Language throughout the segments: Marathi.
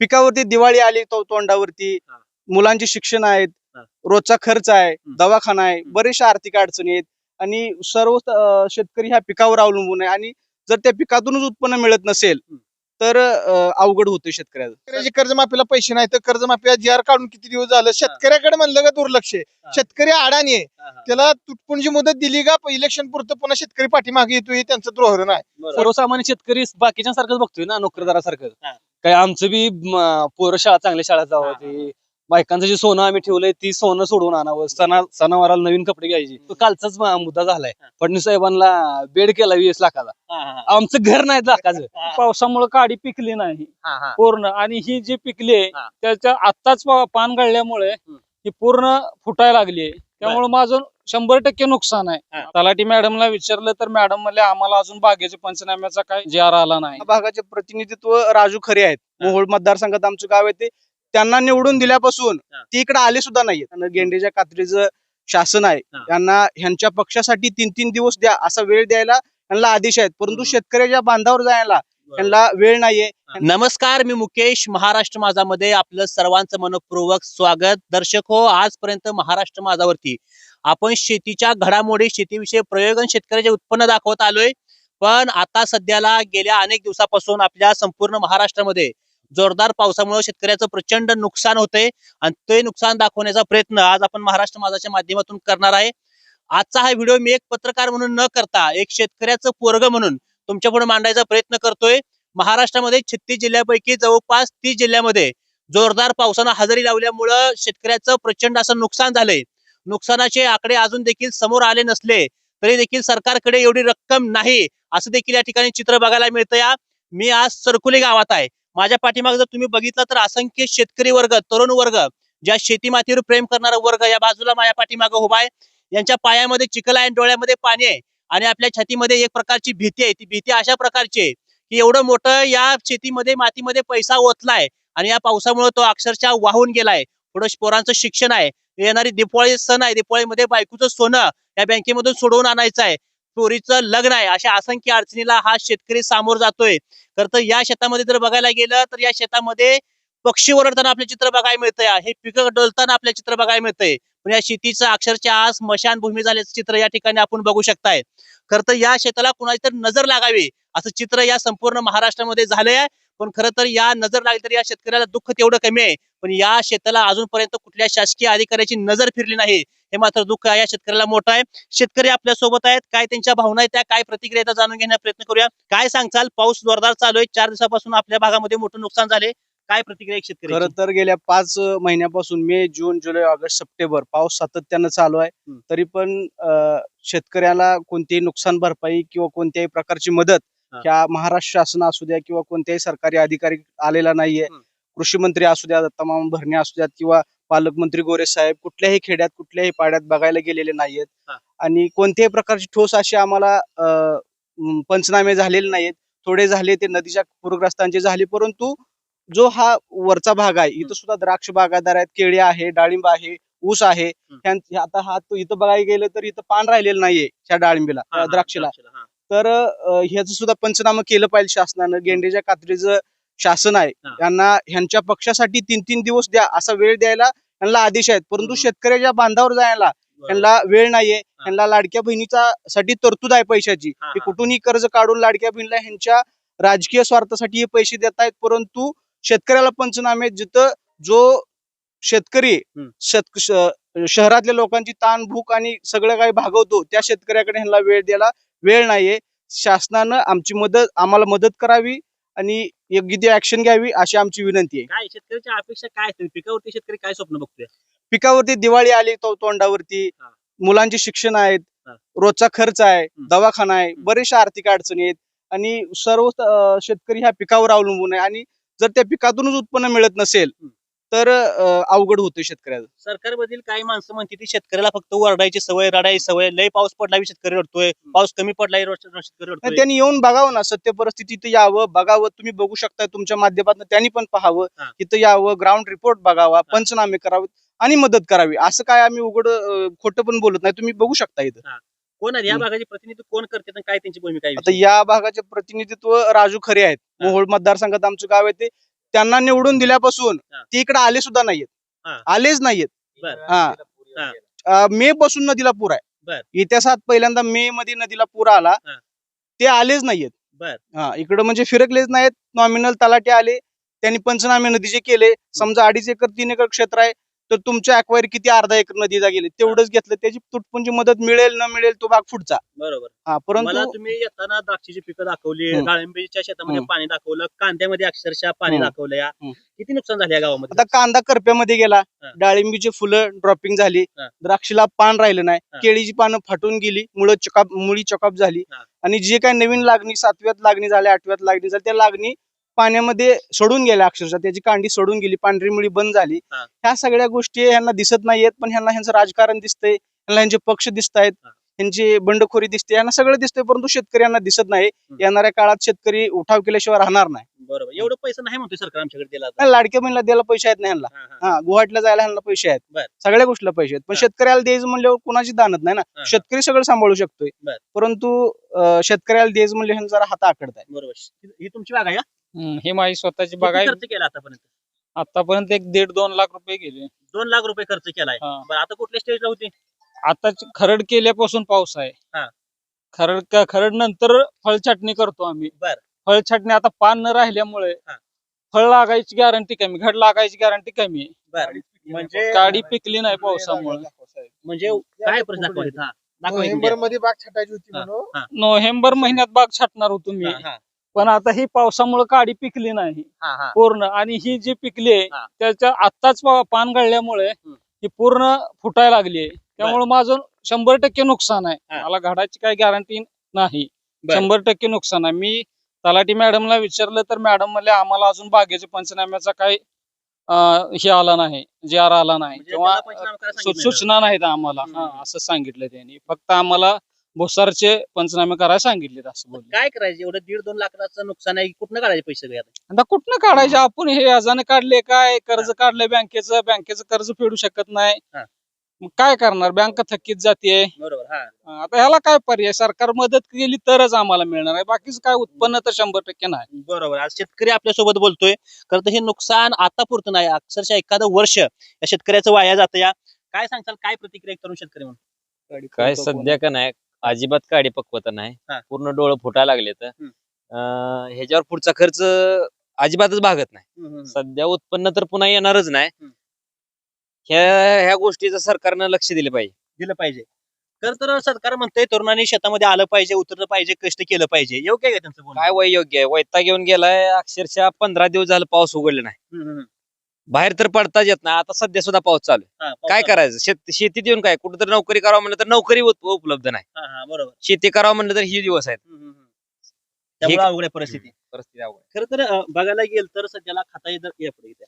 पिकावरती दिवाळी आली तो तोंडावरती. मुलांचे शिक्षण आहेत. रोजचा खर्च आहे. दवाखाना आहे बरेचशा आर्थिक अडचणी आहेत आणि सर्व शेतकरी ह्या पिकावर अवलंबून आहे आणि जर त्या पिकातूनच उत्पन्न मिळत नसेल. तर अवघड होते शेतकऱ्याचं शेतकऱ्याची कर्जमाफीला पैसे नाही तर कर्जमाफी जी आर काढून किती दिवस झालं शेतकऱ्याकडे म्हणलं का दुर्लक्ष आहे. शेतकरी अडाणी आहे. त्याला तुटपुंजी मुदत दिली का इलेक्शन पुरतं पुन्हा शेतकरी पाठीमागे येतो हे त्यांचं धोरण आहे. सर्वसामान्य शेतकरी बाकीच्या सारखंच बघतोय ना नोकरदारासारखं. काय आमचं बी म, पोरं शाळा चांगल्या शाळेत हा, जावं ते बायकांचं जे सोनं आम्ही ठेवलंय ती सोनं सोडून आणावं सणा सणावाराला नवीन कपडे घ्यायचे तो कालचाच म- मुद्दा झालाय हा. फडणवीस साहेबांना बेड केला वीस लाखाचा हा, हा, हा. आमचं घर नाही लाखाचं हा. पावसामुळे काडी पिकली नाही हा, हा. पूर्ण आणि ही जी पिकली आहे, हा. त्याच्या आत्ताच पा- पान गळल्यामुळे. ही पूर्ण फुटायला लागली त्यामुळे माझं शंभर टक्के नुकसान आहे. तलाठी मॅडमला विचारलं तर मॅडम म्हणले आम्हाला अजून बागेच्या पंचनाम्याचा काही जी आर आला नाही भागाचे प्रतिनिधित्व राजू खरे आहेत. मोहोळ मतदारसंघात आमचं गाव आहे ते त्यांना निवडून दिल्यापासून. ती इकडे आले सुद्धा आणि गेंडेच्या कात्रीचं शासन आहे हा. यांना ह्यांच्या पक्षासाठी तीन तीन दिवस द्या असा वेळ द्यायला यांना आदेश आहेत परंतु. शेतकऱ्याच्या बांधावर जायला त्यांना वेळ नाहीये. नमस्कार मी मुकेश महाराष्ट्र माझामध्ये आपलं सर्वांचं मनपूर्वक स्वागत. दर्शक हो आजपर्यंत महाराष्ट्र माझावरती. आपण शेतीच्या घडामोडी शेतीविषयी प्रयोग आणि शेतकऱ्याचे उत्पन्न दाखवत आलोय. पण आता सध्याला गेल्या अनेक दिवसापासून आपल्या संपूर्ण महाराष्ट्रामध्ये जोरदार पावसामुळे शेतकऱ्याचं प्रचंड नुकसान होते आणि ते नुकसान दाखवण्याचा प्रयत्न आज आपण महाराष्ट्र माझाच्या माध्यमातून करणार आहे. आजचा हा व्हिडिओ मी एक पत्रकार म्हणून न करता एक शेतकऱ्याचं पोरग म्हणून तुमच्यापुढे मांडायचा प्रयत्न करतोय. महाराष्ट्रामध्ये छत्तीस जिल्ह्यापैकी जवळपास तीस जिल्ह्यामध्ये जोरदार पावसानं हजेरी लावल्यामुळं शेतकऱ्याचं प्रचंड असं नुकसान झालंय. नुकसानाचे आकडे अजून देखील समोर आले नसले तरी देखील सरकारकडे एवढी रक्कम नाही असं देखील या ठिकाणी चित्र बघायला मिळतं. या मी आज सरकुली गावात आहे. माझ्या पाठीमागे जर तुम्ही बघितलं तर असंख्य शेतकरी वर्ग तरुण वर्ग ज्या शेती मातीवर प्रेम करणारा वर्ग या बाजूला माझ्या पाठीमागे उभा आहे. यांच्या पायामध्ये चिखल आहे आणि डोळ्यामध्ये पाणी आहे. आणि आपल्या छातीमध्ये एक प्रकारची भीती आहे. ती भीती अशा प्रकारची आहे की एवढं मोठं या शेतीमध्ये मातीमध्ये पैसा ओतलाय आणि या पावसामुळे तो अक्षरशः वाहून गेलाय. पुढे पोरांचं शिक्षण आहे. येणारी दिपाळी सण आहे. दिपावळीमध्ये बायकोचं सोनं या बँकेमधून सोडवून आणायचं आहे. चोरीचं लग्न आहे. अशा असंख्य अडचणीला हा शेतकरी सामोर जातोय. खर तर या शेतामध्ये जर बघायला गेलं तर या शेतामध्ये पक्षी ओरडताना आपलं चित्र बघायला मिळतंय. हे पिकं डोलताना आपल्या चित्र बघायला मिळतंय. पण या शेतीचं अक्षरशः आज स्मशानभूमी झाल्याचं चित्र या ठिकाणी आपण बघू शकताय. खरं तर या शेताला कुणाची तर नजर लागावी असं चित्र या संपूर्ण महाराष्ट्रामध्ये झालंय. आहे. पण खरं तर या नजर लागली तर या शेतकऱ्याला दुःख तेवढं कमी आहे. पण या शेताला अजूनपर्यंत कुठल्या शासकीय अधिकाऱ्याची नजर फिरली नाही हे मात्र दुःख या शेतकऱ्याला मोठं आहे. शेतकरी आपल्यासोबत आहेत काय त्यांच्या भावना आहेत त्या काय प्रतिक्रिया जाणून घेण्याचा प्रयत्न करूया. काय सांगचाल पाऊस जोरदार चालू आहे. चार दिवसापासून आपल्या भागामध्ये मोठं नुकसान झाले काय प्रतिक्रिया आहे शेतकरी खरं तर गेल्या पाच महिन्यापासून मे जून जुलै ऑगस्ट सप्टेंबर पाऊस सातत्यानं चालू आहे. तरी पण अं, शेतकऱ्याला कोणतीही नुकसान भरपाई किंवा कोणत्याही प्रकारची मदत हा. ह्या महाराष्ट्र शासन असू द्या किंवा कोणत्याही सरकारी अधिकारी आलेला नाहीये. कृषी मंत्री असू द्या दत्तामामा भरणे असू द्यात किंवा पालकमंत्री गोरे साहेब कुठल्याही खेड्यात कुठल्याही पाड्यात बघायला गेलेले नाहीयेत हा. आणि कोणत्याही प्रकारची ठोस अशी आम्हाला अं, म, पंचनामे झालेले नाहीत थोडे झाले ते नदीच्या पूरग्रस्तांचे झाले परंतु जो हा वरचा भाग आहे इथं सुद्धा द्राक्ष बागायतदार आहेत केळी आहे डाळिंब आहे ऊस आहे. आता हा तो इथं बघायला गेलं तर इथं पान राहिलेलं नाहीये ह्या डाळिंबीला द्राक्षीला. तर ह्याचं सुद्धा पंचनामा केलं पाहिजे शासनानं. गेंडेच्या कात्रीचं शासन आहे. यांना ह्यांच्या पक्षासाठी तीन तीन दिवस द्या असा वेळ द्यायला यांना आदेश आहेत. परंतु. शेतकऱ्याच्या बांधावर जायला यांना वेळ नाहीये. यांना लाडक्या बहिणीचा साठी तरतूद आहे पैशाची. कुठूनही कर्ज काढून लाडक्या बहिणीला ह्यांच्या राजकीय स्वार्थासाठी हे पैसे देत आहेत परंतु शेतकऱ्याला पंचनामे जिथं जो शेतकरी. शेत शहरातल्या लोकांची ताण भूक आणि सगळं काही भागवतो त्या शेतकऱ्याकडे ह्यांना वेळ द्यायला वेळ नाहीये शासनानं आमची मदत आम्हाला मदत करावी आणि योग्य ती ऍक्शन घ्यावी अशी आमची विनंती आहे काय शेतकऱ्याच्या अपेक्षा काय असतील पिकावरती शेतकरी काय स्वप्न बघतोय पिकावरती दिवाळी आली तो तोंडावरती. मुलांचे शिक्षण आहेत. रोजचा खर्च आहे. दवाखाना आहे. बरेचशा आर्थिक अडचणी आहेत आणि सर्व शेतकरी ह्या पिकावर अवलंबून आहे आणि जर त्या पिकातूनच उत्पन्न मिळत नसेल. तर अवघड होते शेतकऱ्याचं. सरकारमधील काही माणसं म्हणते ती शेतकऱ्याला फक्त ओरडायची सवय रडायची सवय लय पाऊस पडला शेतकरी रडतोय पाऊस कमी पडला शेतकरी त्यांनी येऊन बघावं ना सत्य परिस्थितीत यावं बघावं तुम्ही बघू शकता तुमच्या माध्यमातून त्यांनी पण पाहावं. तिथं यावं ग्राउंड रिपोर्ट बघावा पंचनामे करावे आणि मदत करावी असं काय आम्ही उघड खोटं पण बोलत नाही तुम्ही बघू शकता इथं. कोण आहे या. भागाचे प्रतिनिधित्व कोण करते आणि काय त्यांची भूमिका आहे? आता या भागाचे प्रतिनिधित्व राजू खरे आहेत. मोहोळ मतदारसंघात आमचं गाव आहे ते. त्यांना निवडून दिल्यापासून. ते इकडे आले सुद्धा नाहीयेत. हा. आलेच नाहीयेत. बर. हा. मे पासून नदीला पूर आहे. बर. इतिहासात पहिल्यांदा मे मध्ये नदीला पूर आला हा. ते आलेच नाहीयेत. बर. हा इकडे म्हणजे फिरकलेच नाहीत नॉमिनल तलाटे आले. त्यांनी पंचनामे नदीचे केले. समजा अडीच एकर तीन एकर क्षेत्र आहे. तर तुमच्या अक्वायर किती अर्धा एकर नदीला गेले तेवढंच घेतलं त्याची तुटपुंजी मदत मिळेल न मिळेल तो भाग पुढचा बरोबर हा मला परंतु तुम्ही येताना द्राक्षाची पिकं दाखवली हम्म. डाळिंबीच्या शेतामध्ये हम्म. पाणी दाखवलं कांद्यामध्ये अक्षरशः पाणी हम्म. दाखवलं या हम्म. किती नुकसान झाले या गावामध्ये आता कांदा करप्यामध्ये गेला हा. डाळिंबीची फुलं ड्रॉपिंग झाली हा. द्राक्षीला पान राहिलं नाही. केळीची पानं फाटून गेली मुळ चकाप मुळी चकाप झाली हा. आणि जे काही नवीन लागणी सातव्यात लागणी झाल्या आठव्यात लागणी झाली त्या लागणी पाण्यामध्ये सोडून गेल्या अक्षरशः त्याची कांडी सोडून गेली पांढरी मुळी बंद झाली हा. ह्या सगळ्या गोष्टी ह्यांना दिसत नाहीयेत पण ह्यांना ह्यांचं राजकारण दिसतंय ह्यांना ह्यांचे पक्ष दिसत आहेत हा. ह्यांची बंडखोरी दिसते यांना सगळं दिसतंय परंतु शेतकऱ्यांना दिसत नाही येणाऱ्या काळात शेतकरी उठाव केल्याशिवाय राहणार नाही बरोबर एवढं पैसे नाही म्हणतोय सरकार आमच्याकडे दिला आता. नाही, लाडक्या बहिणीला द्यायला पैसे आहेत नाही ह्यांना हा, हा. हा गुवाहाटीला जायला ह्यांना पैसे आहेत बर. सगळ्या गोष्टीला पैसे आहेत पण हा. शेतकऱ्याला द्यायचं म्हणल्यावर कुणाची दानत नाही हा, ना. शेतकरी सगळं सांभाळू शकतोय बर. परंतु अं, शेतकऱ्याला द्यायचं म्हणजे जरा हात आकडत आहे बरोबर ही तुमची बाग आहे का? हम्म, ही माझी स्वतःची किती बाग आहे खर्च केला आतापर्यंत? आतापर्यंत एक दीड दोन लाख रुपये गेले. दोन लाख रुपये खर्च केलाय. हा. बरं आता कुठल्या स्टेजला होती? आता खरड केल्यापासून पाऊस आहे. हा. खरड क- खरड नंतर फळ छाटणी करतो आम्ही. बर. फळ छाटणी आता पान न राहिल्यामुळे हा. फळ लागायची गॅरंटी कमी घड लागायची गॅरंटी कमी. आहे. बर म्हणजे काडी पिकली नाही पावसामुळे. म्हणजे काय प्रश्न दाखवले हा दाखवा एक नोव्हेंबर. मध्ये बाग छटायची होती हा, म्हणून? हा, नोव्हेंबर महिन्यात बाग छाटणार होतो मी. हा, हा, पण आता ही पावसामुळे काडी पिकली नाही हा, हा. पूर्ण आणि ही जी पिकली आहे. त्याच्या आत्ताच पा- पान गळल्यामुळे हम्म. ही पूर्ण फुटायला लागली आहे त्यामुळे माझं शंभर टक्के नुकसान आहे हा. मला घडाची काही गॅरंटी नाही बर. शंभर टक्के नुकसान आहे मी तलाठी मॅडमला विचारलं तर मॅडम म्हणले आम्हाला अजून बागेच्या पंचनाम्याचा काही अं, हे आला नाही जे आर आला नाही म्हणजे किंवा त्याला पंचनामा करायला सु- सांगितलं सूचना नाहीत आम्हाला हम्म. असं सांगितलं त्यांनी फक्त आम्हाला भुसारचे पंचनामे करायला सांगितले असं बोलले. काय करायचं? एवढं दीड दोन लाखाचं नुकसान आहे. कुठनं काढायचे पैसे सगळे आता? आता कुठनं काढायचे? आपण हे याजाने काढले काय? कर्ज काढले बँकेचं. बँकेचं कर्ज फेडू शकत नाही. हा. मग काय करणार? बँक थकीत जाते. बरोबर हा. आता ह्याला काय पर्याय? सरकार मदत केली तरच आम्हाला मिळणार आहे. बाकीचं काय उत्पन्न तर शंभर टक्के नाही. बरोबर. आज शेतकरी आपल्यासोबत बोलतोय. खरं तर हे नुकसान आता पुरतं नाही. अक्षरशः एखादं वर्ष या शेतकऱ्याचं वाया जातं या. काय सांगताल काय प्रतिक्रिया एक तरुण शेतकरी म्हणून? काय सध्या का नाही? अजिबात काडी पक्वता नाही. हा. पूर्ण डोळं फुटायला लागले तर. ह्याच्यावर पुढचा खर्च अजिबातच भागत नाही. सध्या उत्पन्न तर पुन्हा येणारच नाही. हम्म. ह्या ह्या गोष्टीचं सरकारनं लक्ष दिलं पाहिजे. दिलं पाहिजे. खरं तर सरकार म्हणतंय तरुणांनी शेतामध्ये आलं पाहिजे उतरलं पाहिजे कष्ट केलं पाहिजे. योग्य आहे का त्यांचं बोलणं? काय वय योग्य आहे? वैता घेऊन गेलाय. अक्षरशः पंधरा दिवस झालं पाऊस उघडला नाही. हम्म, हम्म, बाहेर तर पडताच येत नाही आता सध्या सुद्धा पाऊस चालू आहे. हा, काय पावसाळा. करायचं शेत शेतीत येऊन काय कुठं तर नोकरी करावं म्हणलं तर नोकरी उप- उपलब्ध नाही हा, हा, बरोबर शेती करावं म्हणलं तर ही दिवस आहेत हम्म, हम्म, हम्म. त्यामुळे अवघड आहे परिस्थिती परिस्थिती अवघड आहे. खरं तर अं, बघायला गेल तर सध्याला खाताचे दर या पुढे इथे.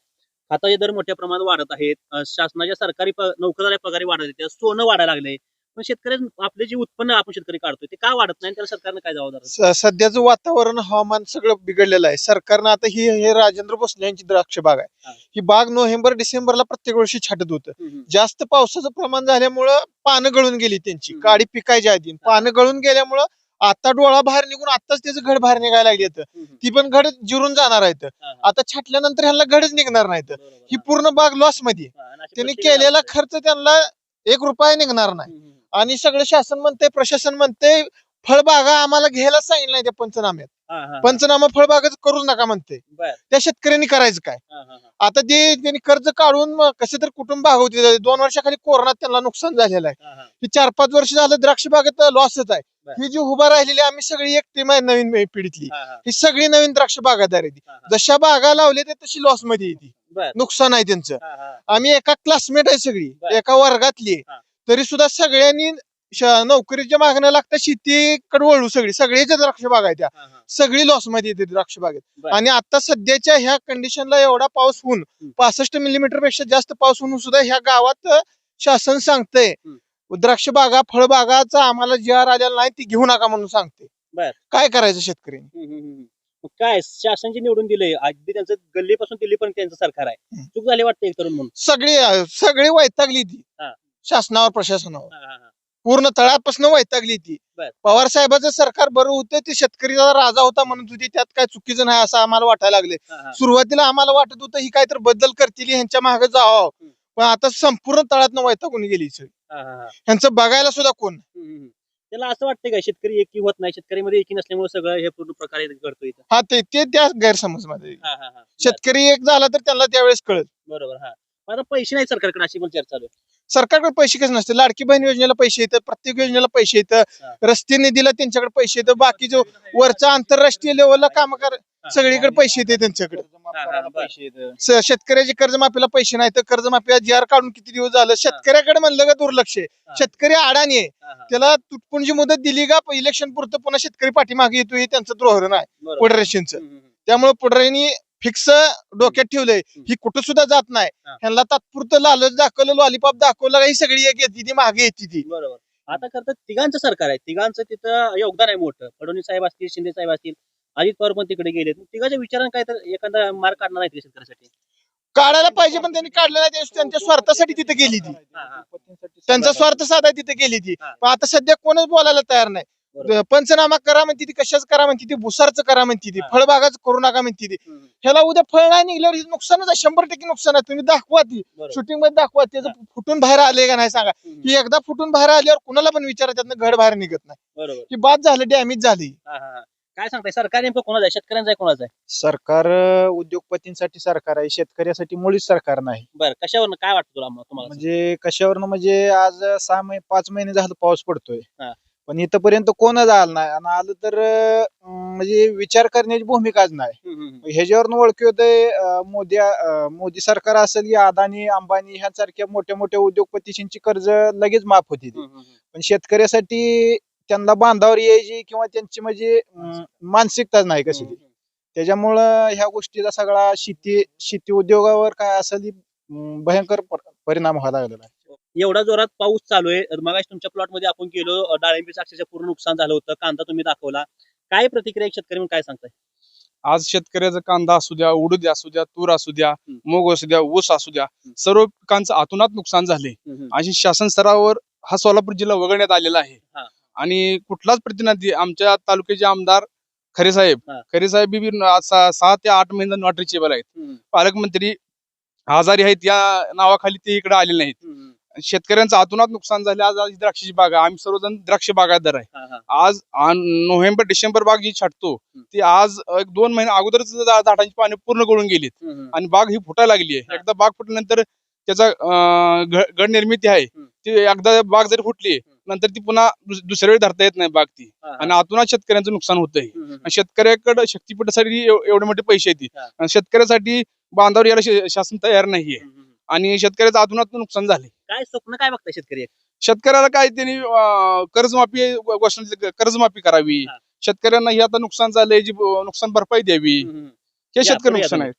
खाताचे दर मोठ्या प्रमाणात वाढत आहेत अं, शासनाच्या सरकारी प- नोकराला पगारी वाढत आहेत सोनं वाढायला लागले पण शेतकरी आपले जे उत्पन्न आपण शेतकरी काढतोय ते का वाढत नाही त्याला सरकारनं काय जबाबदार स- सध्याचं वातावरण हवामान सगळं बिघडलेलं आहे सरकारनं आता ही हे राजेंद्र भोसले यांची द्राक्ष बाग हा. आहे ही बाग नोव्हेंबर डिसेंबरला प्रत्येक वर्षी छाटत होतं हम्म, जास्त पावसाचं प्रमाण झाल्यामुळं पानं गळून गेली त्यांची हम्म. काडी पिकायच्या आधी पानं गळून गेल्यामुळं आता डोळा बाहेर निघून आताच त्याचं घड बाहेर निघायला लागली आहेत. हम्म, हम्म. ती पण घड जिरून जाणार आहेत हा, हा. आता छाटल्यानंतर ह्यांना घडच निघणार नाहीत बरोबर, ही. पूर्ण बाग लॉसमध्ये हा, आणि अशी त्यांनी प्रत्येक केलेला खर्च त्यांना एक रुपया निघणार नाही आहे. हम्म, हम्म. आणि सगळं शासन म्हणते प्रशासन म्हणते फळबागा आम्हाला घ्यायला सांगितलं नाही त्या पंचनाम्यात. पंचनामा फळबागाच करूच नका म्हणते. त्या शेतकऱ्यांनी करायचं काय. आता ते त्यांनी कर्ज काढून कसे तर कुटुंब भागवते दोन वर्षाखाली कोरोनात त्यांना नुकसान झालेलं आहे हा, चार पाच वर्ष झालं द्राक्ष बागेत लॉसच आहे. ही जी उभा राहिलेली आम्ही सगळी एक टीम आहे नवीन पिढीतली हा, सगळी नवीन द्राक्ष बागादार आहे हा. जशा बागा लावल्या त्या तशी लॉसमध्ये येते. नुकसान आहे त्यांचं. आम्ही एका क्लासमेट आहे सगळी. एका वर्गातली आहे. तरी सुद्धा सगळ्यांनी नोकरीच्या मागण्या लागता शेतीकडे वळू सगळी सगळ्याच्या द्राक्ष बाग आहे त्या. सगळी लॉसमध्ये येते द्राक्ष बागेत. आणि आता सध्याच्या ह्या कंडिशनला एवढा पाऊस होऊन पासष्ट मिलीमीटरपेक्षा जास्त पाऊस होऊन सुद्धा ह्या गावात शासन सांगतंय. द्राक्ष बागा फळबागाचा आम्हाला जी आर आलेला नाही ती घेऊ नका म्हणून सांगते. काय करायचं. मग काय शासन जे निवडून दिलंय अगदी त्यांचं गल्लीपासून दिल्लीपर्यंत त्यांचं सरकार आहे. चूक झाली वाटते एक तरुण म्हणून सगळी सगळी वैतागली ती. शासनावर प्रशासनावर हा, हा, हा. पूर्ण तळापासून वैतागली ती बर. पवार साहेबाचं सरकार बरं होतं ते शेतकरीचा राजा होता म्हणत होती त्यात काय चुकीचं नाही असं आम्हाला वाटायला लागले हा, हा. सुरुवातीला आम्हाला वाटत होतं ही काहीतरी बदल करतील ह्यांच्या मागे जावं पण आता संपूर्ण तळात वैतागून गेली सगळी. हा, हा, हा. ह्यांचं बघायला सुद्धा कोण नाही. हम्म, हम्म. त्याला असं वाटतंय का शेतकरी एकी होत नाही शेतकरीमध्ये एकी नसल्यामुळे सगळं हे पूर्ण प्रकारे घडतो इथं हा ते ते त्या गैरसमजमध्ये हा, हा, हा. शेतकरी एक झाला तर त्यांना त्यावेळेस कळत बरोबर हा पण आता पैसे नाही सरकारकडे अशी पण चर्चा चालू आहे. सरकारकडे पैसे कसं नसते. लाडकी बहीण योजनेला पैसे येतात प्रत्येक योजनेला पैसे येतात. हा. रस्ते निधीला त्यांच्याकडे पैसे येतात बाकी जो वरचा आंतरराष्ट्रीय लेवलला काम कर सगळीकडे पैसे येते त्यांच्याकडे. शेतकऱ्याची कर्जमाफीला पैसे नाही तर कर्जमाफीला जी आर काढून किती दिवस झालं? शेतकऱ्याकडे म्हणलं का दुर्लक्ष आहे. शेतकरी अडाणी आहे. त्याला तुटपुंजी मुदत दिली का? इलेक्शन पुरतं पुन्हा शेतकरी पाठीमागे येतो हे त्यांचं धोरण आहे. हम्म, त्यामुळे पुढाऱ्यांनी फिक्स डोक्यात ठेवलंय. ही कुठं सुद्धा जात नाही. ह्यांना तात्पुरतं लालच दाखवलं लॉलीपॉप दाखवलं ही सगळी एक येते ती मागे येते ती. बरोबर. आता खरं तर तिघांचं सरकार आहे. तिघांचं तिथं योगदान आहे मोठं. फडणवीस साहेब असतील शिंदे साहेब असतील अजित पवार पण तिकडे मग तिघांच्या विचारानं काय तर एखादा मार्ग काढणार नाही शेतकऱ्यासाठी? काढायला पाहिजे पण त्यांनी काढलं नाही. त्यांनी त्यांच्या स्वार्थासाठी तिथे गेली ती. त्यांचा स्वार्थ साधा तिथे गेली ती. पण आता सध्या कोणच बोलायला तयार नाही. पंचनामा करा म्हणते ती कशाच करा म्हणते ती भुसारचं करा म्हणते ती. फळबागाचं करू नका म्हणते ती. ह्याला उद्या फळ नाही निघल्यावर हे नुकसानच आहे शंभर टक्के नुकसान आहे. तुम्ही दाखवा ती. शूटिंगमध्ये दाखवा त्याचं फुटून बाहेर आले का नाही सांगा. ही एकदा फुटून बाहेर आल्यावर कुणाला पण विचारा त्यातनं घड बाहेर निघत नाही. की बाद झालं डॅमेज झाली. काय सांगताय? सरकार नेमकं कोणाचं आहे? शेतकऱ्यांचं आहे कोणाचं आहे? सरकार उद्योगपतींसाठी सरकार आहे शेतकऱ्यासाठी मुळीच सरकार नाही. बरं कशावर काय वाटतं तुला तुम्हाला? म्हणजे कशावरनं म्हणजे आज सहा महिने पाच महिने झालं पाऊस पडतोय. पण इथपर्यंत कोणच आलं नाही आणि आलं तर अ, म्हणजे विचार करण्याची भूमिकाच नाही. ह्याच्यावरनं ओळखी होते मोदी अ, मोदी सरकार असेल की अदानी अंबानी ह्यासारख्या मोठ्या मोठ्या उद्योगपतींची कर्ज लगेच माफ होती. पण शेतकऱ्यासाठी त्यांना बांधावर यायची किंवा त्यांची म्हणजे अं, मानसिकताच नाही कशी ती. त्याच्यामुळं ह्या गोष्टीचा सगळा शेती शेती उद्योगावर काय असेल ती, अं, भयंकर पर- परिणाम व्हायला लागलेला आहे एवढा जोरात पाऊस चालू आहे मग तुमच्या प्लॉटमध्ये आपण गेलो अं, डाळिंबीचं अक्षरशः पूर्ण नुकसान झालं होतं कांदा तुम्ही दाखवला काय प्रतिक्रिया शेतकरी म्हणून काय सांगताय आज शेतकऱ्याचा कांदा असू द्या उडीद असू द्या तूर असू द्या. मूग असू द्या ऊस असू द्या. सर्व पिकांचं आतोनात नुकसान झाले. आणि शासन स्तरावर हा सोलापूर जिल्हा वगळण्यात आलेला आहे. आणि कुठलाच प्रतिनिधी आमच्या तालुक्याचे आमदार खरे साहेब. खरे साहेब सहा ते आठ महिने नॉट रिचेबल आहेत पालकमंत्री आजारी आहेत या नावाखाली ते इकडे आलेले नाहीत शेतकऱ्यांचं आतोनात नुकसान झाले आज आज द्राक्षाची बाग आहे आम्ही सर्वजण द्राक्ष बागायतदार आहे. आज नोव्हेंबर डिसेंबर बाग जी छाटतो. ती आज एक दोन महिने अगोदरच झा- झाडांची पाने पूर्ण गळून गेलीत. आणि बाग ही फुटायला लागली हा. आहे एकदा बाग फुटल्यानंतर त्याचा अं, घ- घड निर्मिती आहे हम्म. ती एकदा बाग जरी फुटली नंतर ती पुन्हा दुस- दुसऱ्या वेळी धरता येत नाही बाग ती. आणि आतूनच शेतकऱ्यांचं नुकसान होतंय. आणि शेतकऱ्याकडे शक्तीपीठासाठी एव- एवढे मोठे पैसे येतील हा. आणि शेतकऱ्यासाठी बांधावर यायला शे- शासन तयार नाहीये. आणि शेतकऱ्याचं आतूनात नुकसान झाले काय स्वप्न काय बघताय शेतकरी? शेतकऱ्याला काय त्यांनी अं, कर्जमाफी घोषणा कर्जमाफी करावी. हा. शेतकऱ्यांना हे आता नुकसान झालंय जी ब- नुकसान भरपाई द्यावी. हम्म. हे शेतकरी नुकसान. आहे.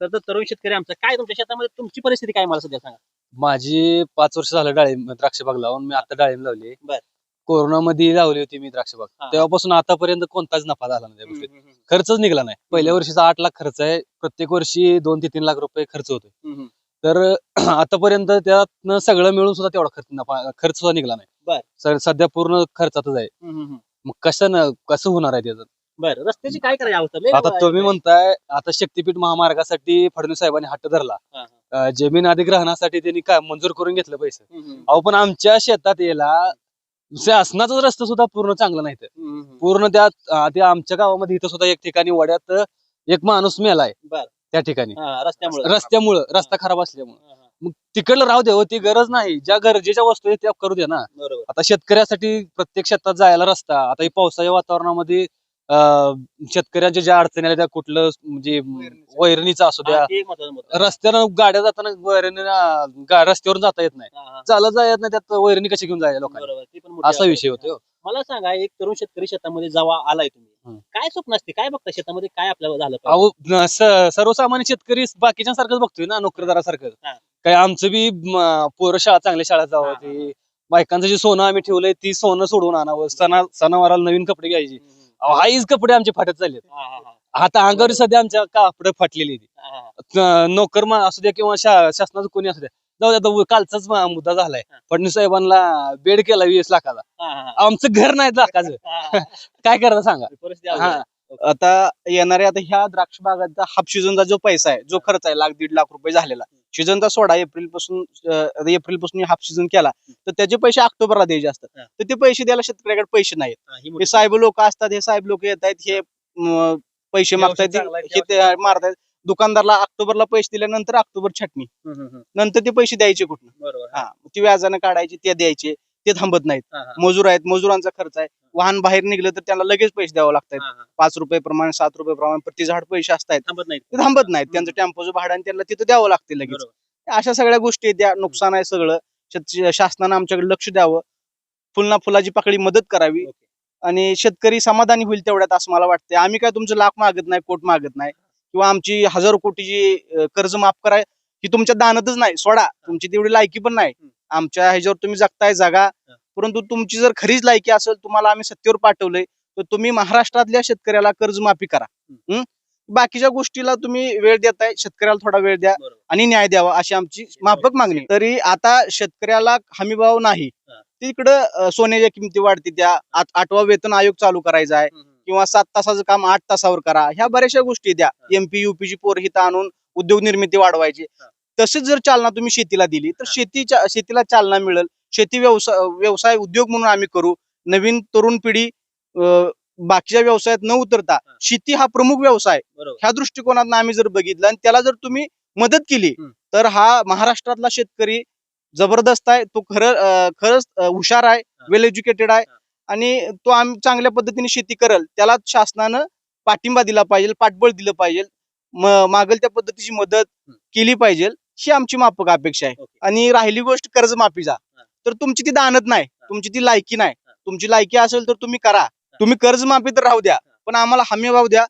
तर तो तरुण शेतकरी आमचा काय तुमच्या शेतामध्ये तुमची परिस्थिती काय मला सध्या सांगा. माझी पाच वर्ष झालं डाळिंब द्राक्ष बाग लावून मी आता डाळिंब लावली. बर. कोरोनामध्ये लावली होती मी द्राक्ष बाग. हा. तेव्हापासून आतापर्यंत कोणताच नफा झाला नाही त्या गोष्टीत. हम्म, हम्म, खर्चच निघाला नाही. पहिल्या वर्षीचा आठ लाख खर्च आहे. प्रत्येक वर्षी दोन ते तीन लाख रुपये खर्च होतोय. हम्म, हम्म. तर आतापर्यंत त्यातनं सगळं मिळून सुद्धा तेवढा खर्च नफा खर्च सुद्धा निघाला नाही बर. सर सध्या पूर्ण खर्चातच आहे. मग कसं न कसं होणार आहे त्याचं बरं रस्त्याची काय करायची अवस्था लय आता. तुम्ही म्हणताय आता शक्तीपीठ महामार्गासाठी फडणवीस साहेबांनी हट्ट धरला हा, हा. अं, जमीन अधिग्रहणासाठी त्यांनी काय मंजूर करून घेतलं पैसे हम्म, हम्म, अहो पण आमच्या शेतात यायला शासनाचा रस्ता सुद्धा पूर्ण चांगला नाही तर. हम्म, हम्म. पूर्ण त्या अं, त्या आमच्या गावामध्ये इथं सुद्धा एक ठिकाणी वड्यात एक माणूस मेलाय बर. त्या ठिकाणी. रस्त्यामुळे. रस्त्यामुळं रस्ता खराब असल्यामुळे. मग तिकडलं राहू दे हो ती गरज नाही. ज्या गरजेच्या वस्तू आहेत त्या करू दे ना. बरोबर. आता शेतकऱ्यासाठी प्रत्येक शेतात जायला रस्ता आता हे पावसाच्या वातावरणामध्ये अं, शेतकऱ्यांच्या ज्या अडचणी आल्या त्या कुठलं म्हणजे वैरणीचा. असू द्या. हा, ते एक महत्त्वाचा मुद्दा. रस्त्यानं गाड्या जाताना वैरणी रस्त्यावरून जाता येत नाही. हा, हा. चालत नाही त्यात वैरणी कशी घेऊन जायला लोकांना? बरोबर ती पण मोठी असा विषय. होतो. मला सांगा एक तरुण शेतकरी शेतामध्ये जेव्हा आलाय तुम्ही. काय स्वप्न असते काय बघता शेतामध्ये काय आपल्याला झालं पाहिजे? अहो न- स- सर्वसामान्य शेतकरी बाकीच्या सारखंच बघतोय ना नोकरदारासारखं हा. काय आमचं बी म, पोरं शाळा चांगल्या शाळेत हा, जावं हा, ते बायकांचं जे सोनं आम्ही ठेवलंय ती सोनं सोडून आणावं सणा सणावाराला नवीन कपडे घ्यायची हम्म, हम्म. अहो, हाईच कपडे आमचे फाटत हा, हा, हा. आता अंगावर सध्या आमच्या कापड फाटलेली आहेत. हा, हा. न- नोकर मा- असू द्या किंवा शा- शासनाचं कोणी असू द्या जाऊ दे आता कालचाच मुद्दा झालाय. फडणवीस साहेबांना बेड केला वीस लाखाचा. आमचं घर नाही लाखाचं. काय करता सांगा? हा आहे. आता येणाऱ्या आता ह्या द्राक्ष बागाचा हाफ सीझनचा जो पैसा आहे जो खर्च आहे लाख दीड लाख रुपये झालेला. सीझनचा सोडा एप्रिलपासून एप्रिलपासून हाफ सीझन केला तर त्याचे पैसे ऑक्टोबरला द्यायचे असतात. हा. तर ते पैसे द्यायला शेतकऱ्याकडे पैसे नाहीत. हा, साहेब लोक असतात हे साहेब लोक येत आहेत हे. पैसे मागतायत हे मारतायत. दुकानदारला ऑक्टोबरला पैसे दिल्यानंतर ऑक्टोबर छटणी. नंतर ते पैसे द्यायचे कुठून? बरोबर हा, ती व्याजानं काढायचे ते द्यायचे ते थांबत नाहीत. मजूर आहेत मजुरांचा खर्च आहे. वाहन बाहेर निघलं तर त्यांना लगेच पैसे द्यावं लागतात. पाच रुपये प्रमाणे सात रुपये प्रमाणे प्रति झाड पैसे असतात ते थांबत नाहीत. त्यांचं टेम्पोचं भाडं त्यांना तिथं द्यावं लागते लगेच. अशा सगळ्या गोष्टी आहेत, त्या नुकसान आहे सगळं. शासनानं आमच्याकडे लक्ष द्यावं. फुलना फुलाची पाकळी मदत करावी. आणि शेतकरी समाधानी होईल तेवढ्यात असं मला वाटतं आम्ही काय तुमचं लाख मागत नाही कोट मागत नाही. किंवा आमची हजारो कोटीची कर्ज माफ कराय ही तुमच्या दानतच नाही. सोडा. तुमची तेवढी लायकी पण नाही. आमच्या ह्याच्यावर तुम्ही जगताय जगा. परंतु तुमची जर खरीच लायकी असेल तुम्हाला आम्ही सत्तेवर पाठवलंय तर तुम्ही महाराष्ट्रातल्या शेतकऱ्याला कर्जमाफी करा. हं? बाकीच्या गोष्टीला तुम्ही वेळ देताय शेतकऱ्याला थोडा वेळ द्या. आणि न्याय द्यावा अशी आमची माफक मागणी. तरी आता शेतकऱ्याला हमीभाव नाही. तिकडं सोन्याच्या किमती वाढते त्या. आठ- आठवा वेतन आयोग चालू करायचा आहे. हम्म, हम्म. किंवा सात तासाचं काम आठ तासावर करा ह्या बऱ्याचशा गोष्टी द्या एमपी युपीची पोर हिथं आणून उद्योग निर्मिती वाढवायची. तसेच जर चालना तुम्ही शेतीला दिली तर. शेतीच्या शेतीला चालना मिळेल शेती व्यवसाय व्यवसाय उद्योग म्हणून आम्ही करू नवीन तरुण पिढी बाकीच्या व्यवसायात न उतरता. शेती हा प्रमुख व्यवसाय ह्या दृष्टिकोनातून आम्ही जर बघितलं आणि त्याला जर तुम्ही मदत केली. तर हा महाराष्ट्रातला शेतकरी जबरदस्त आहे तो खरं खरंच हुशार आहे. वेल एज्युकेटेड आहे. आणि तो आम्ही चांगल्या पद्धतीने शेती करेल. त्याला शासनानं पाठिंबा दिला पाहिजे पाठबळ दिलं पाहिजे. मागेल त्या पद्धतीची मदत. केली पाहिजे ही आमची माफक अपेक्षा आहे. आणि राहिली गोष्ट कर्जमाफीचा. तर तुमची ती दानत नाही तुमची ती लायकी नाही. तुमची लायकी असेल तर तुम्ही करा. तुम्ही कर्जमाफी तर राहू द्या पण आम्हाला हमी भाव द्या.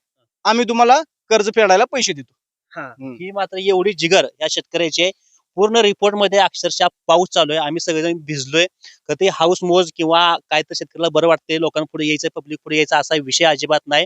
आम्ही तुम्हाला कर्ज फेडायला पैसे देतो. ही. मात्र एवढी जिगर या शेतकऱ्याचे पूर्ण रिपोर्टमध्ये अक्षरशः पाऊस चालू आहे. आम्ही सगळेजण भिजलोय. तर ते हाऊस मोज किंवा काय तर शेतकऱ्याला बरं वाटते लोकांपुढे यायचं पब्लिक पुढे यायचा असा विषय अजिबात नाही.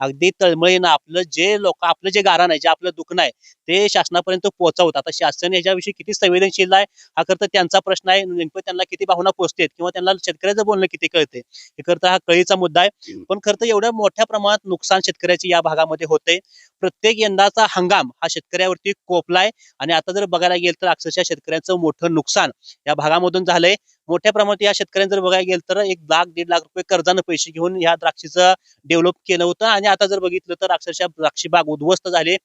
अगदी तळमळीनं आपलं जे लोक आपलं जे गारा नाही जे आपलं दुखणं आहे ते शासनापर्यंत पोहोचवत आता शासन याच्याविषयी किती संवेदनशील आहे हा करता त्यांचा प्रश्न आहे. नेमकं त्यांना किती भावना पोहोचतेत किंवा त्यांना शेतकऱ्याचं बोलणं किती कळते हे करता हा कळीचा मुद्दा आहे. पण खरं तर एवढ्या मोठ्या प्रमाणात नुकसान शेतकऱ्याचे या भागामध्ये होते प्रत्येक यंदाचा हंगाम हा शेतकऱ्यावरती कोपलाय. आणि आता जर बघायला गेलं तर अक्षरशः शेतकऱ्यांचं मोठं नुकसान या भागामधून झालंय. मोठ्या प्रमाणात या शेतकऱ्यांनी जर बघायला गेलं तर एक लाख दीड लाख रुपये कर्जानं पैसे घेऊन ह्या द्राक्षीचं डेव्हलप केलं होतं. आणि आता जर बघितलं तर अक्षरशः द्राक्षी बाग उद्ध्वस्त झाले.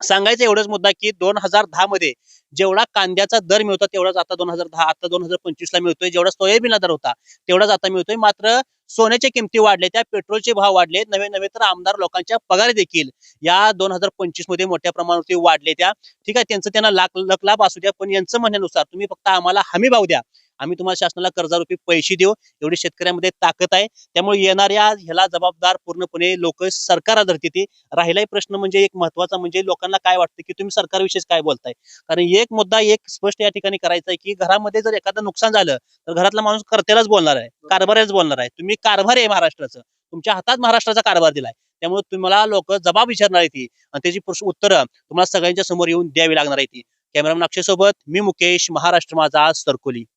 सांगायचं एवढंच मुद्दा की दोन हजार दहा मध्ये जेवढा कांद्याचा दर मिळतो तेवढाच आता दोन हजार दहा आता दोन हजार पंचवीस ला मिळतोय. जेवढा सोयाबीनला दर होता तेवढाच आता मिळतोय. मात्र सोन्याच्या किमती वाढल्या त्या पेट्रोलचे भाव वाढले. नवे नवे तर आमदार लोकांच्या पगार देखील या दोन हजार पंचवीसमध्ये मोठ्या प्रमाणावरती वाढले त्या. ठीक आहे त्यांचं त्यांना लाख लाख लाभ असू द्या. पण यांचं म्हणण्यानुसार तुम्ही फक्त आम्हाला हमी भाव द्या. आम्ही तुम्हाला शासनाला कर्जारूपी पैसे देऊ एवढी शेतकऱ्यांमध्ये ताकद आहे. त्यामुळे येणाऱ्या ह्याला जबाबदार पूर्णपणे लोक सरकार धरते ती राहिलाही प्रश्न म्हणजे एक महत्त्वाचा म्हणजे लोकांना काय वाटतं की तुम्ही सरकारविषयीच काय बोलताय? कारण एक मुद्दा एक स्पष्ट या ठिकाणी करायचा आहे की घरामध्ये जर एखादं नुकसान झालं तर घरातला माणूस कर्त्यालाच बोलणार आहे कारभारच बोलणार आहे. तुम्ही कारभार आहे महाराष्ट्राचं. तुमच्या हातात महाराष्ट्राचा कारभार दिलाय. त्यामुळे तुम्हाला लोक जबाब विचारणार आहे ती आणि त्याची प्रश्न- उत्तरं तुम्हाला सगळ्यांच्या समोर येऊन द्यावी लागणार आहे ती कॅमेरामॅन अक्षय सोबत मी मुकेश महाराष्ट्र माझा सरकोली.